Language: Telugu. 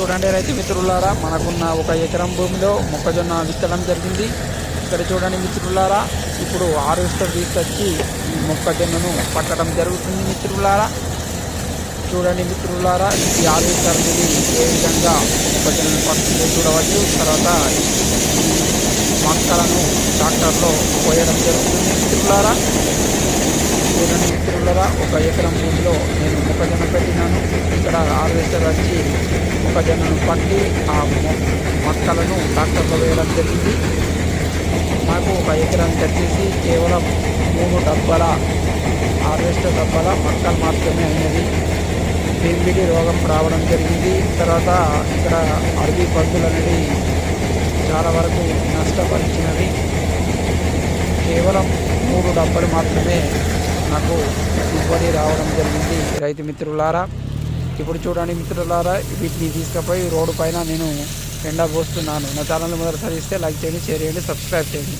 చూడండి రైతు మిత్రులారా మనకున్న ఒక ఎకరం భూమిలో మొక్కజొన్న విత్తడం జరిగింది. ఇక్కడ చూడండి మిత్రులారా ఇప్పుడు హార్వెస్టర్ తీసుకొచ్చి ఈ మొక్కజొన్నను పట్టడం జరుగుతుంది మిత్రులారా. చూడండి మిత్రులారా ఈ హార్వెస్టర్ అనేది ఏ విధంగా మొక్కజొన్నను పడుతుందో చూడవచ్చు. తర్వాత మొక్కలను ట్రాక్టర్లో పోయడం జరుగుతుంది మిత్రులారా. చూడండి మిత్రులారా ఒక ఎకరం భూమిలో నేను హార్వెస్టర్ వచ్చి మొక్కజొన్నను పట్టి ఆ మొక్కలను ట్రాక్టర్లో వేయడం జరిగింది. మాకు ఒక ఎకరం వచ్చేసి కేవలం మూడు డబ్బాల హార్వెస్టర్ డబ్బాల మొక్కలు మాత్రమే అయినది. దీనివిడి రోగం రావడం జరిగింది. తర్వాత ఇక్కడ అడవి పందులు అనేది చాలా వరకు నష్టపరిచినవి. కేవలం మూడు డబ్బాలు మాత్రమే నాకు దిగుబడి రావడం జరిగింది. రైతు మిత్రులారా ఇప్పుడు చూడండి మిత్రులారా వీటిని తీసుకుపోయి రోడ్డు పైన నేను ఎండబోస్తున్నాను నా ఛానల్ మొదటిసారి ఇస్తే లైక్ చేయండి షేర్ చేయండి సబ్స్క్రైబ్ చేయండి.